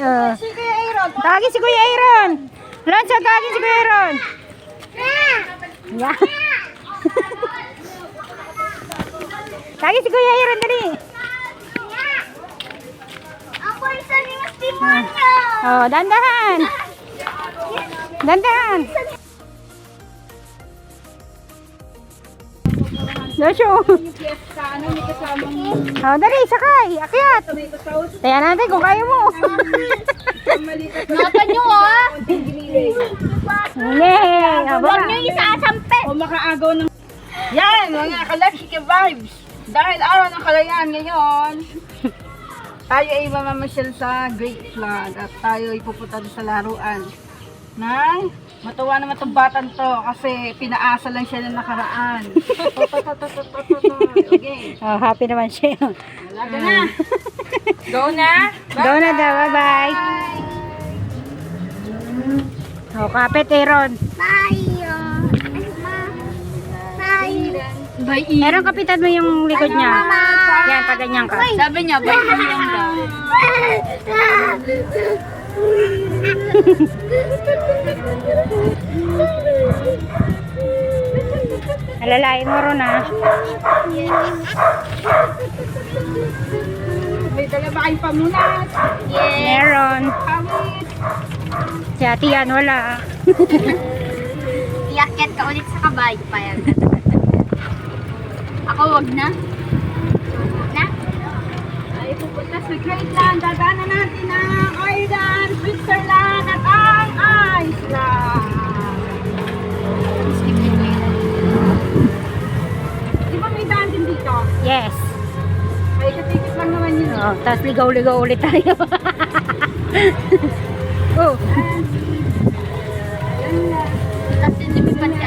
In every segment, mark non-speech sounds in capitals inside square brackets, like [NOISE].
Ah. Si Kuya Aaron. Tawagin si Kuya Aaron. Lansa, tawagin si Kuya Aaron. Yeah. tawagin si Kuya Aaron, dali. Ako ni Mas Demonyo. Oh, dandahan. Dandahan. Fiesta, ano, may kasamang Oh, dali, sakay. Akyat. tomato sauce. Kaya natin kung kaya mo. Natan nyo, ah. Hindi. Aba. Huwag niyo isasampe. O makaagaw ng... Yan, mga kalashika vibes. Dahil araw ng kalayaan ngayon, tayo ay mamamasyal sa Great Flag at tayo ay pupunta sa laruan ng matuwa na matubatan to kasi pinaasa lang siya ng nakaraan. [LAUGHS] okay, Oh, happy naman siya. alaga na. Go na. Go na daw. Bye-bye. Oh, kapit, Aaron. Bye. Aaron, kapitan mo yung likod niya. Yan, pag ganyan ka. Sabi niya, bye lang [LAUGHS] daw. [LAUGHS] Alalain mo ron, ah. May dala ba kayong pamunas? Meron. Kawit. Si ate yan, wala. [LAUGHS] Iakyat ka ulit sa kabay. Payag. Ako wag. Na? Pupunta sa Greatland. Dadaanan natin ang Ireland, Switzerland, at ang Iceland. Di ba may daan din dito? Yes. Ay, katikit lang naman yun. Oh, tapos ligaw-ligaw ulit tayo. [LAUGHS] oh, lang. Tapos din lumipan si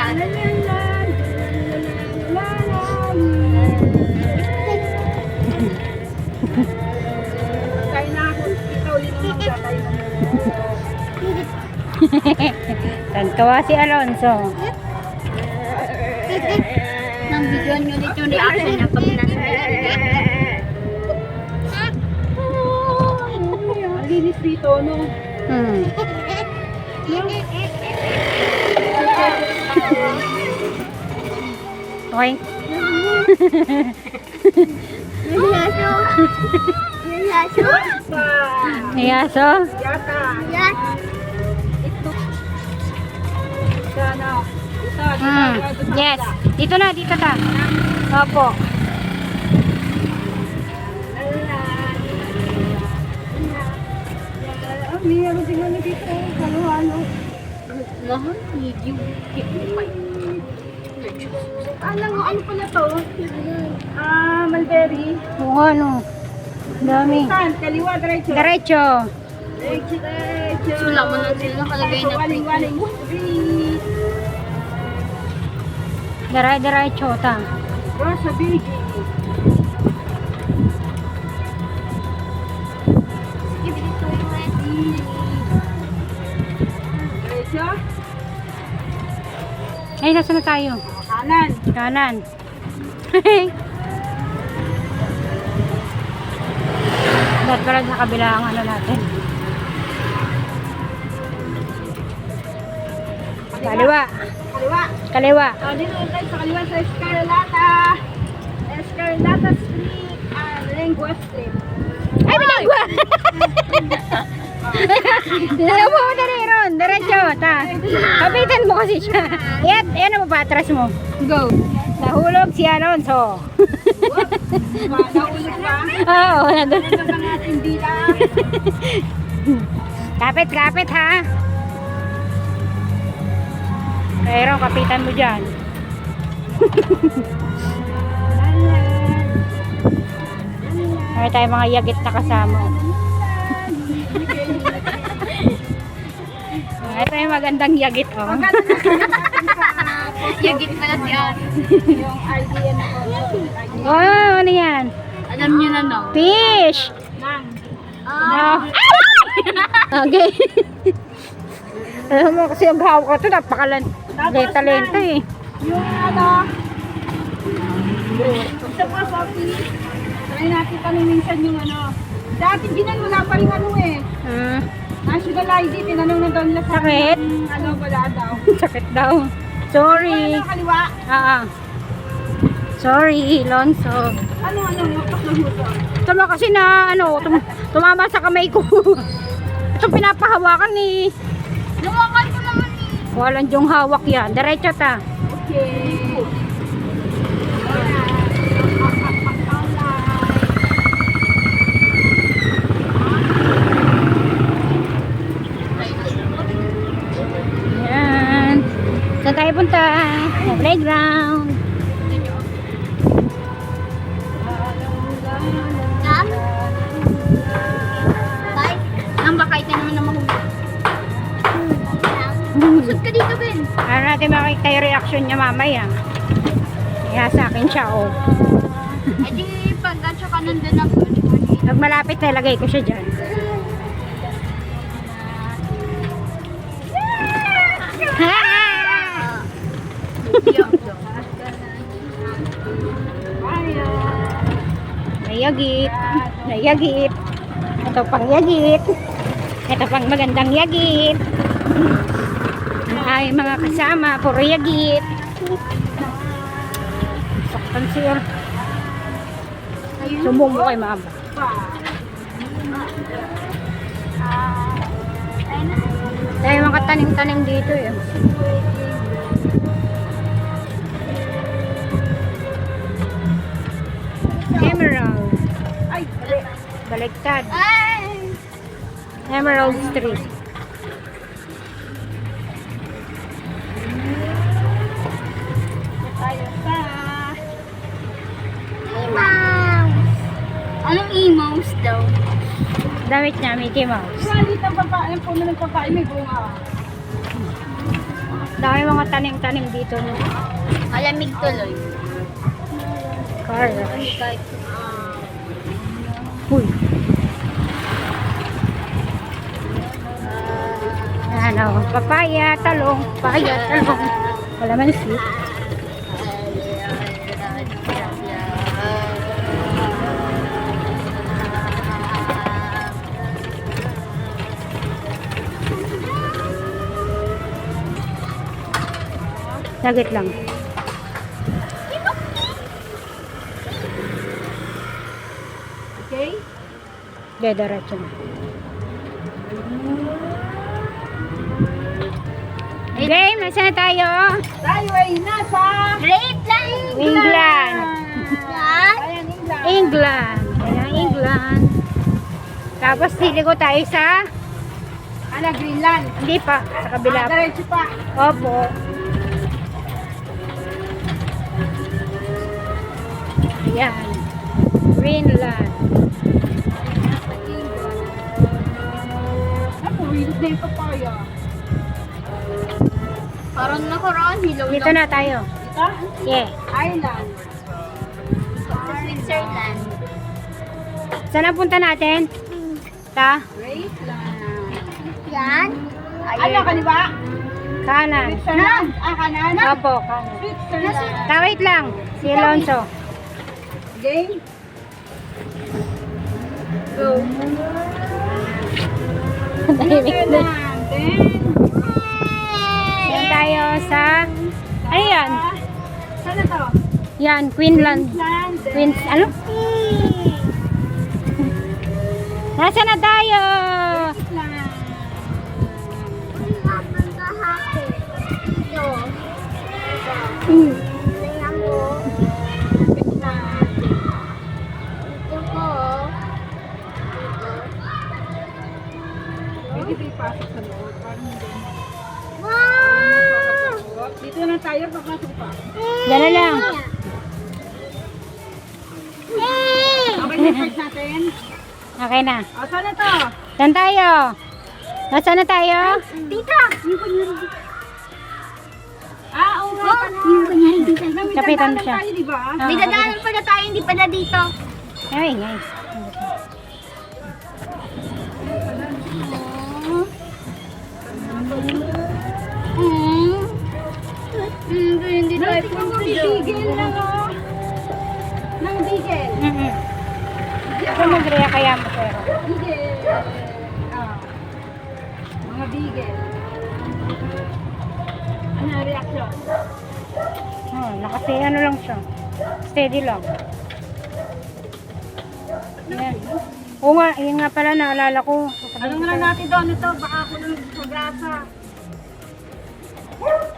tantawa si Alonso. Nang video nyo ulit yung reaction niya pag nasa Ang linis dito, no? Hmm. Okay. Sa Niyaso? yata. Ito. Ano? Sa Yes. Dito na, dito ta. Opo. Meron din ano dito. Halo-halo. Mahal, medium. Alam mo, ano pala to? Ah, mulberry. Oo nga, no. Ang Dami. Saan? Kaliwa, diretso. Diretso. Diretso, diretso. Sula mo na sila nakalagay na Waling-waling. Three. Dire diretso ta. Rosa Biggie. Diretso. Ay, nasa na tayo? Kanan. Kanan. [LAUGHS] Dapat pala sa kabila ang ano natin. Kaliwa. Kaliwa. Kaliwa. O, dito tayo sa kaliwa sa Escarlata. Escarlata Street and Lengua Street. Ay, binagwa! [LAUGHS] Upo mo na rin, Ron. Diretso, ta. Kapitan mo kasi siya. Yan, yan mo pa, atras mo. Go. Nahulog si Alonso. Naulog ba? Oo. Ito ang ating dila. Kapit, kapit ha. Pero kapitan mo dyan. May tayo mga yagit na kasama. Ito yung magandang yagit oh. [LAUGHS] Yagit pala si Ate. Yung idea na ko. Wow, ano yan? Alam niyo na no? Fish! Nang. Ah. [LAUGHS] okay. Alam mo kasi ang hawak ko ito, napakalan. Talento eh. Yung ano. Gusto ko coffee. Try natin kami minsan yung ano. Dati ginan wala pa rin ano eh. Ah, National ID, tinanong na nila sa Sakit? akin, Ano, wala daw. [LAUGHS] sakit daw. Sorry. Ano, kaliwa? Ah, ah. Sorry, Lonso. Ano, ano, wapak ng huto. Tama kasi na, ano, tum tumama sa kamay ko. [LAUGHS] Ito pinapahawakan ni. Eh. Walang yung hawak yan. Diretso ta. Okay. Yan. Saan tayo punta? Playground. Dito, Ben. Para natin makikita yung reaction niya mamaya. Kaya sa akin siya, oh. Eh di, pag gacho ka nandun ako. Pag malapit na, ilagay ko siya dyan. [LAUGHS] Ha! Nayagit. Nayagit. Ito pang yagit. Ito pang magandang yagit. Ay, mga kasama, puro yagit. Saktan siya. Sumbong mo kay mama. Dahil mga tanim-tanim dito eh. Emerald. Baliktad. Emerald Street. Damit niya, Mickey Mouse. Malit ang ang puno ng babae, may bunga. Dami mga tanim-tanim dito. No? Malamig tuloy. Car rush. Kahit Uy. Ano, papaya, talong, papaya, talong. Wala man sweet. Sagit lang. Okay? Dediretso na. Game, nasaan na tayo? Tayo ay nasa... Great lang! England. Yan. Ayan, England. England. Ayan, England. Tapos siligo tayo sa... Ano, Greenland. Hindi pa, sa kabila. Ah, diretso pa. Opo. Ayan. Greenland. Ako, wilid na yung papaya. Parang nakaraan, hilaw Dito na tayo. Ito? Yeah. Island. Sa Switzerland. Saan punta natin? Ta? Graceland. Yan. Ano, kaliwa? Kanan. Switzerland. Ah, kanan? Opo, kanan. Switzerland. Ta, wait lang. Si Alonso. Game? Go. Tahimik na. Yan tayo sa... Ano yan? saan na to? Yan, Queenland. Queensland. then- Queens... Ano? [LAUGHS] Nasa na tayo? Queensland. Hmm. Queensland. Okay, na-charge natin. Okay na. O, saan na to? Saan tayo? Nasaan na tayo? Tita! Yung kunyari dito. Ah, oo nga pala. Yung kunyari dito. Kapitan dadaanan siya. tayo, di ba? Ah, May dadaanan pala tayo, hindi pala dito. Ay, nice. Hmm. Hmm, hindi tayo Tingnan mo, punta may doon. digil na, oh. Nang digil. Mm-mm. Ito mo, Drea, kaya mo, pero. Bigel. Ah. Mga bigel. Ano ang reaction? Oh, nakasi, ano lang siya. Steady lang. Yan. Oo nga, yun nga pala, naalala ko. Ano nga lang natin doon ito? Baka ako lang sa grasa.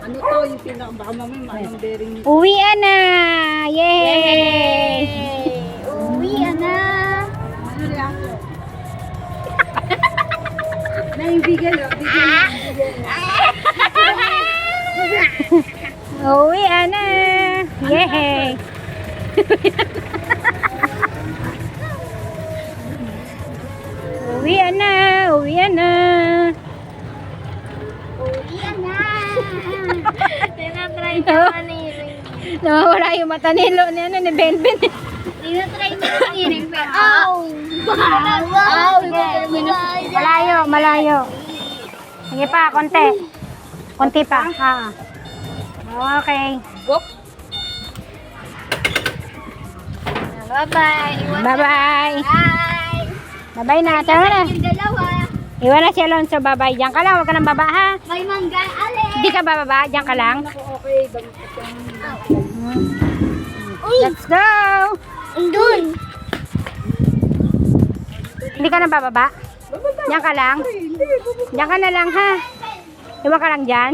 Ano to? Yung pinaka, baka mamaya anong bearing. Uwian na! Yay! Uwi na. Ano reaction? na yung bigel, oh. Bigel na. Uwian na! Yay! Uwian na! Uwian na! Uwi na. Tinatry naman ni Ring. Nawawala yung mata ni, Lo, ni, ano, ni Benben. Tinatry naman ni Ring. Ow! Ow! Malayo, malayo. Sige pa, konti. Konti pa. Ha. Okay. Bye-bye. Bye-bye. Bye. Bye-bye na. Tara na. Iwan na si Alonso. Bye-bye. Diyan ka lang. Huwag ka nang baba, ha? May mangga. Ale. Hindi ka bababa. Diyan ka lang. Okay. Uy! Let's go! Andun. Hindi ka na bababa? Diyan ka lang? Diyan ka na lang, ha? Iwan ka lang dyan?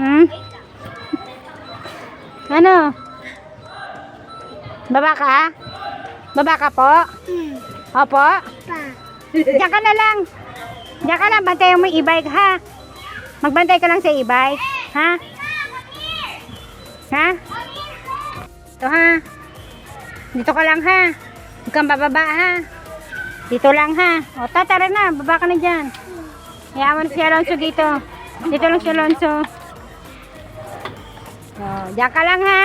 Hmm? Ano? Baba ka? Baba ka po? Hmm. Opo? Pa. Diyan ka na lang. Diyan ka lang, bantayan mo yung e-bike ha. Magbantay ka lang sa e-bike. Ha? Ha? Ito ha. Dito ka lang ha. Huwag kang bababa ha. Dito lang ha. O tatara na, baba ka na dyan. Na si Alonso dito. Dito lang si Alonso. O, diyan ka lang ha.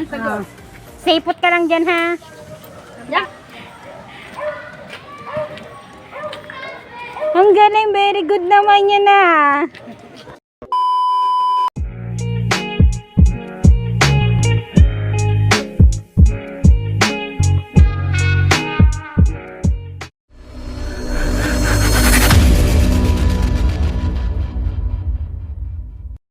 O, Sipot ka lang dyan ha. Yeah. Ang galing, very good naman yan ah.